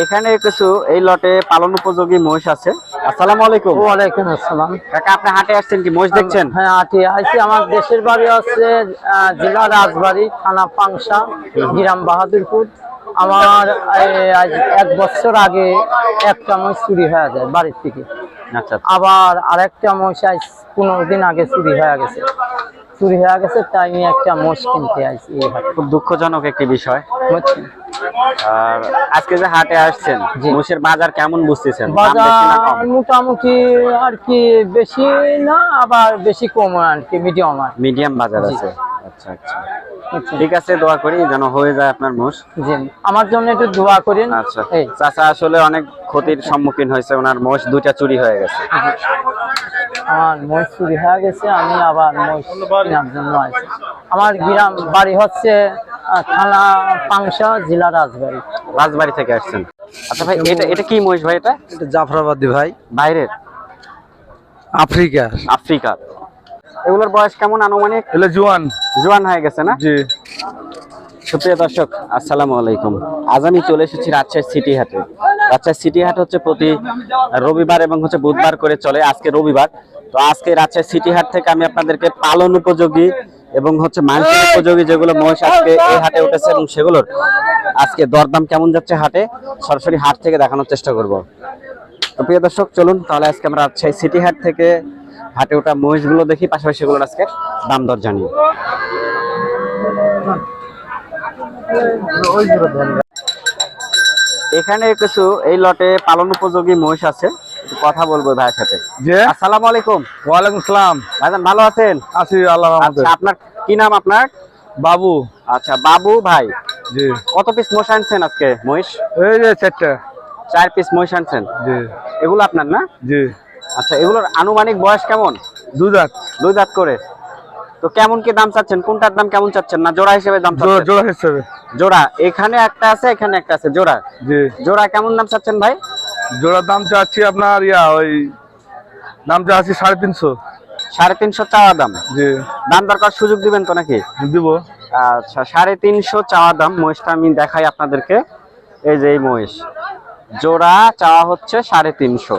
এখানে কিছু এই লটে পালন উপযোগী মহিষ আছে। আসসালামু আলাইকুম। ওয়ালাইকুম আসসালাম। কাকা আপনি হাটে আসছেন কি? মহিষ দেখছেন? হ্যাঁ আটি আইসি আমার দেশের বাড়ি আছে জেলা রাজবাড়ি থানা পাংশা গ্রাম বাহাদুরপুর। আমার এক বছর আগে একটা মহিষ চুরি হয়ে যায় বাড়ির থেকে। আচ্ছা। আবার আরেকটা মহিষ আজ পনেরো দিন আগে চুরি হয়ে গেছে। চুরি হয়ে গেছে তাই আমি একটা মোষ কিনতে আইছি এই হাটে। খুব দুঃখজনক একটি বিষয়। বুঝছেন? আর আজকে যে হাটে আসছেন জি। মহিষের বাজার কেমন বুঝতেছেন? বাজার মোটামুটি আর কি বেশি না আবার বেশি কম আর কি মিডিয়াম আর মিডিয়াম বাজার আছে? আচ্ছা আচ্ছা। ঠিক আছে দোয়া করি যেন হয়ে যায় আপনার মোষ। জি। আমার জন্য একটু দোয়া করেন। আচ্ছা। চাচা আসলে অনেক ক্ষতির সম্মুখীন হয়েছে ওনার মোষ দুইটা চুরি হয়ে গেছে। আমার মহিষ চুরি হয়ে গেছে আমি আবার মহিষ কেনার জন্য আছি আমার গ্রাম বাড়ি হচ্ছে থানা পাংশা জেলা রাজবাড়ি। রাজবাড়ি থেকে আসছেন। আচ্ছা ভাই এটা এটা কি মহিষ ভাই এটা? এটা জাফরাবাদি ভাই। বাইরের? আফ্রিকা আফ্রিকা এগুলোর বয়স কেমন আনুমানিক? এলে জোয়ান। জোয়ান হয়ে গেছে না? জি। সুপ্রিয় দর্শক আসসালামু আলাইকুম। আজ আমি চলে এসেছি রাজশাহী সিটি হাটে। রাজশাহী সিটি হাট হচ্ছে প্রতি রবিবার এবং হচ্ছে বুধবার করে চলে আজকে রবিবার। তো আজকে রাজশাহী সিটি হাট থেকে আমি আপনাদেরকে পালন উপযোগী এবং হচ্ছে মাংস উপযোগী যেগুলো মহিষ আজকে এই হাটে উঠেছে এবং সেগুলোর আজকে দরদাম কেমন যাচ্ছে হাটে, সরাসরি হাট থেকে দেখানোর চেষ্টা করব। তো প্রিয় দর্শক, চলুন, তাহলে আজকে আমরা রাজশাহী সিটি হাট থেকে হাটে ওঠা মহিষগুলো দেখি, পাশাপাশি সেগুলোর আজকে দাম দর জানি এখানে কিছু এই লটে পালন উপযোগী মহিষ আছে। কথা বলব ভাইয়ের সাথে। আসসালামু আলাইকুম। ওয়ালাইকুম সালাম। ভাইজান ভালো আছেন? আছি আল্লাহ আচ্ছা আপনার কি নাম আপনার? বাবু। আচ্ছা বাবু ভাই। জি। কত পিস মহিষ আনছেন আজকে মহিষ? এই যে চারটা। চার পিস মহিষ আনছেন। জি। এগুলো আপনার না? জি। আচ্ছা এগুলোর আনুমানিক বয়স কেমন? দুধাত দুই দাঁত করে। তো কেমন কি দাম চাচ্ছেন? কোনটার দাম কেমন চাচ্ছেন? না জোড়া হিসেবে দাম চাচ্ছেন? জোড়া হিসেবে। জোড়া। এখানে একটা আছে এখানে একটা আছে জোড়া। জি। জোড়া কেমন দাম চাচ্ছেন ভাই? জোড়ার দাম চাচ্ছি আপনার ইয়া ওই দাম চাচ্ছি সাড়ে তিনশো। সাড়ে তিনশো চাওয়া দাম? জি। দাম দরকার সুযোগ দিবেন তো নাকি? দিব। আচ্ছা সাড়ে তিনশো চাওয়া দাম মহিষটা আমি দেখাই আপনাদেরকে। এই যে এই মহিষ। জোড়া চাওয়া হচ্ছে সাড়ে তিনশো।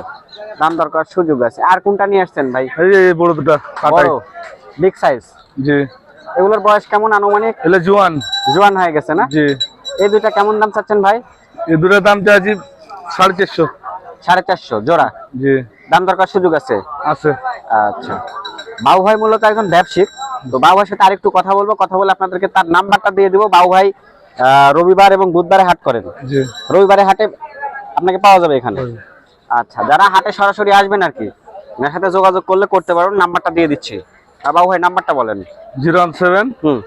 দাম দরকার সুযোগ আছে। আর কোনটা নিয়ে আসছেন ভাই? এই বড় দুটা কাটাই। বিগ সাইজ জি। এগুলোর বয়স কেমন আনুমানিক? এলে জোয়ান। জোয়ান হয়ে গেছে না? জি। এই দুইটা কেমন দাম চাচ্ছেন ভাই? এই দুটার দাম চাচ্ছি সাড়ে চারশো। সাড়ে চারশো জোড়া? জি। দাম দরকার সুযোগ আছে? আছে। আচ্ছা। বাবু ভাই মূলত একজন ব্যবসায়িক। তো বাবু ভাইয়ের সাথে আরেকটু কথা বলব কথা বলে আপনাদেরকে তার নাম্বারটা দিয়ে দিব। বাবু ভাই রবিবার এবং বুধবারে হাট করেন। জি। রবিবারে হাটে আপনাকে পাওয়া যাবে এখানে। আচ্ছা যারা হাটে সরাসরি আসবেন আর কি এর সাথে যোগাযোগ করলে করতে পারবেন নাম্বারটা দিয়ে দিচ্ছি। বাবু ভাই নাম্বারটা বলেন। জিরো ওয়ান সেভেন হুম।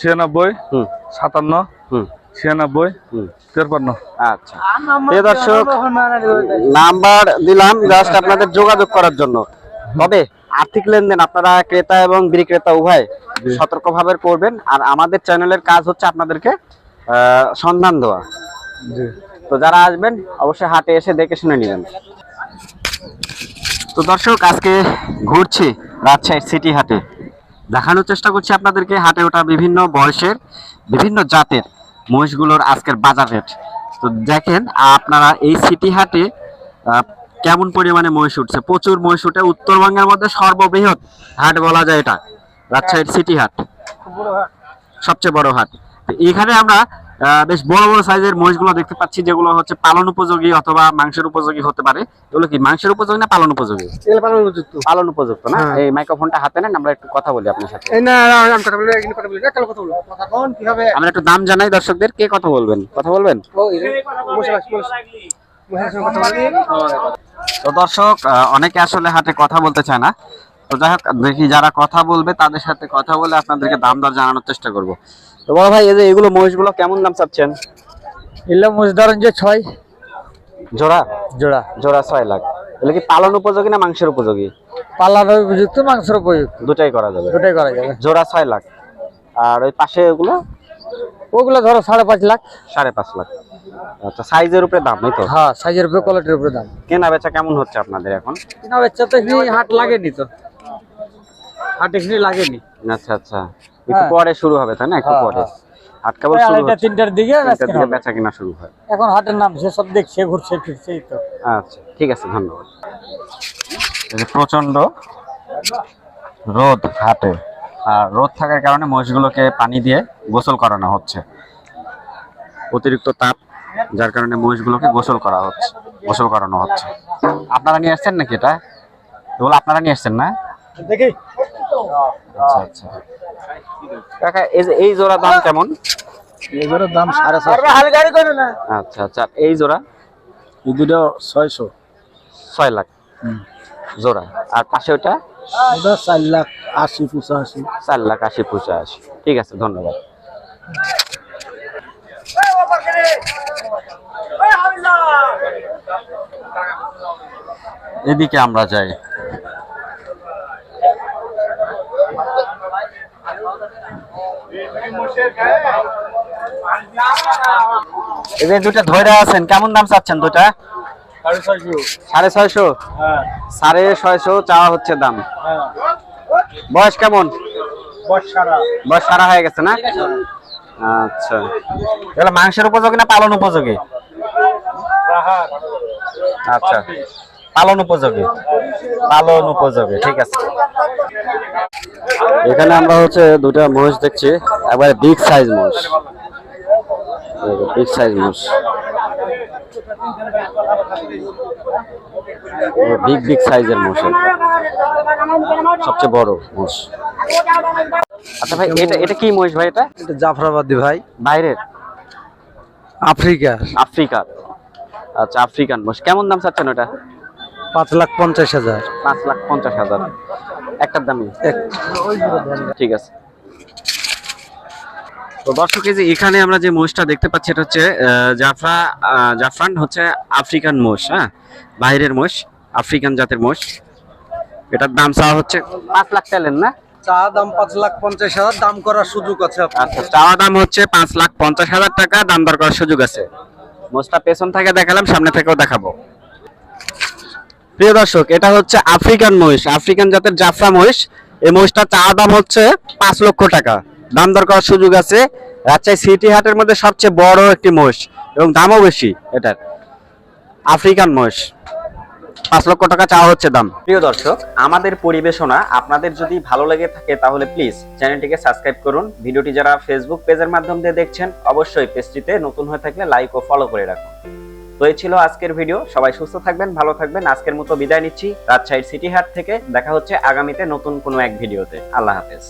ছিয়ানব্বই হুম। সাতান্ন হুম। ছিয়ানব্বই হুম। তেরপান্ন। আচ্ছা। প্রিয় দর্শক নাম্বার দিলাম জাস্ট আপনাদের যোগাযোগ করার জন্য। তবে আর্থিক লেনদেন আপনারা ক্রেতা এবং বিক্রেতা উভয় সতর্কভাবে করবেন। আর আমাদের চ্যানেলের কাজ হচ্ছে আপনাদেরকে সন্ধান দেওয়া। তো যারা আসবেন অবশ্যই হাটে এসে দেখে শুনে নেবেন। তো দর্শক আজকে ঘুরছি। রাজশাহী সিটি হাটে। দেখানোর চেষ্টা করছি আপনাদেরকে হাটে ওঠা বিভিন্ন বয়সের, বিভিন্ন জাতের মহিষগুলোর আজকের বাজার রেট। তো দেখেন, আপনারা এই সিটি হাটে কেমন পরিমাণে মহিষ উঠছে? প্রচুর মহিষ উঠে উত্তরবঙ্গের মধ্যে সর্ববৃহৎ হাট বলা যায় এটা, রাজশাহীর সিটি হাট। সবচেয়ে বড় হাট। এখানে আমরা বেশ বড় বড় সাইজের মহিষগুলো দেখতে পাচ্ছি যেগুলো হচ্ছে পালন উপযোগী অথবা মাংসের উপযোগী হতে পারে। এগুলো কি মাংসের উপযোগী না পালন উপযোগী? পালন উপযুক্ত। না? এই মাইক্রোফোনটা হাতে নেন আমরা একটু কথা বলি আপনার সাথে। আমরা একটু দাম জানাই দর্শকদের কে কথা বলবেন? কথা বলবেন? তো দর্শক অনেকে আসলে হাতে কথা বলতে চায় না। তো যাই হোক দেখি যারা কথা বলবে তাদের সাথে কথা বলে আপনাদেরকে দাম দর জানানোর চেষ্টা করব। তো বড় ভাই এই যে এগুলো মহিষগুলো কেমন দাম চাচ্ছেন? এগুলো মহিষ ধরেন যে ছয়। জোড়া? জোড়া। জোড়া ছয় লাখ। এগুলো কি পালন উপযোগী না মাংসের উপযোগী? পাল্লার উপযুক্ত মাংসের উপযুক্ত। দুটাই করা যাবে। দুটাই করা যাবে। জোড়া ছয় লাখ। আর ওই পাশে ওগুলো ওগুলো ধরো সাড়ে পাঁচ লাখ। সাড়ে পাঁচ লাখ। আচ্ছা সাইজের উপরে দাম নেই তো? হ্যাঁ সাইজের উপরে কোয়ালিটির উপরে দাম। কেনা বেচা কেমন হচ্ছে আপনাদের এখন? কিনা বেচা তো এখানে হাট লাগেনি তো। হাট এখানে লাগেনি। আচ্ছা আচ্ছা। একটু হ্যাঁ। পরে শুরু হবে তাই না? একটু হ্যাঁ, পরে। হ্যাঁ। হাট কেবল প্রায় শুরু আড়াইটা তিনটার দিকে তিনটার আজকে দিকে হবে। বেচা কিনা শুরু হয়। এখন হাটের নাম সে সব দেখছে ঘুরছে ফিরছে তো। আচ্ছা ঠিক আছে ধন্যবাদ। প্রচণ্ড রোদ হাটে। আর রোদ থাকার কারণে মহিষগুলোকে পানি দিয়ে গোসল করানো হচ্ছে। অতিরিক্ত তাপ যার কারণে মহিষগুলোকে গোসল করা হচ্ছে গোসল করানো হচ্ছে। আপনারা নিয়ে আসছেন নাকি এটা? এগুলো আপনারা নিয়ে আসছেন না? দেখি। আচ্ছা আচ্ছা। কাকা এই জোড়া দাম কেমন? এই এগুলোর দাম সাড়ে না। আচ্ছা আচ্ছা এই জোড়া? এই দুটো ছয়শো। ছয় লাখ। জোড়া। আর পাশে ওটা? ওটা চার লাখ আশি পঁচাশি। চার লাখ আশি পঁচাশি। ঠিক আছে ধন্যবাদ। এদিকে আমরা যাই। এই যে দুটা ধৈরা আছেন কেমন দাম চাচ্ছেন দুটা সাড়ে ছয়শো। সাড়ে ছয়শো হ্যাঁ। সাড়ে ছয়শো চাওয়া হচ্ছে দাম। হ্যাঁ। বয়স কেমন? বয়স সারা। হয়ে গেছে না? আচ্ছা। এগুলো মাংসের উপযোগী না পালন উপযোগী? আচ্ছা। পালন উপযোগী? পালন উপযোগী ঠিক আছে। এখানে আমরা হচ্ছে দুটা মহিষ দেখছি একবারে বিগ সাইজ মহিষ। বিগ সাইজ মহিষ বিগ বিগ সাইজের একদম। সবচেয়ে বড় মহিষ আচ্ছা ভাই এটা এটা কি মহিষ ভাই এটা? এটা জাফরাবাদি ভাই। বাইরের? আফ্রিকা আফ্রিকার। আচ্ছা আফ্রিকান মহিষ কেমন দাম চাচ্ছেন ওটা? পাঁচ লাখ পঞ্চাশ হাজার। পাঁচ লাখ পঞ্চাশ হাজার। একটার দামই ঠিক আছে। তো দর্শক এই যে এখানে আমরা যে মোষটা দেখতে পাচ্ছি এটা হচ্ছে জাফরা জাফরান হচ্ছে আফ্রিকান মোষ হ্যাঁ? বাইরের মোষ আফ্রিকান জাতের মোষ। এটার দাম চাওয়া হচ্ছে? পাঁচ লাখ টাইলেন না? চা দাম পাঁচ লাখ পঞ্চাশ হাজার দাম করার সুযোগ আছে আচ্ছা চাওয়া দাম হচ্ছে পাঁচ লাখ পঞ্চাশ হাজার টাকা দাম দর করার সুযোগ আছে। মোষটা পেছন থেকে দেখালাম সামনে থেকেও দেখাবো। প্রিয় দর্শক এটা হচ্ছে আফ্রিকান মহিষ আফ্রিকান জাতের জাফরা মহিষ এই মহিষটা চাওয়া দাম হচ্ছে পাঁচ লক্ষ টাকা। দাম দর করার সুযোগ আছে। রাজশাহী সিটি হাটের মধ্যে সবচেয়ে বড় একটি মহিষ এবং দামও বেশি এটার। আফ্রিকান মহিষ। পাঁচ লক্ষ টাকা চাওয়া হচ্ছে দাম। প্রিয় দর্শক, আমাদের পরিবেশনা আপনাদের যদি ভালো লেগে থাকে তাহলে প্লিজ চ্যানেলটিকে সাবস্ক্রাইব করুন। ভিডিওটি যারা ফেসবুক পেজের মাধ্যম দিয়ে দেখছেন, অবশ্যই পেজটিতে নতুন হয়ে থাকলে লাইক ও ফলো করে রাখুন। তো এই ছিল আজকের ভিডিও সবাই সুস্থ থাকবেন, ভালো থাকবেন। আজকের মতো বিদায় নিচ্ছি। রাজশাহীর সিটি হাট থেকে দেখা হচ্ছে আগামীতে নতুন কোনো এক ভিডিওতে আল্লাহ হাফেজ।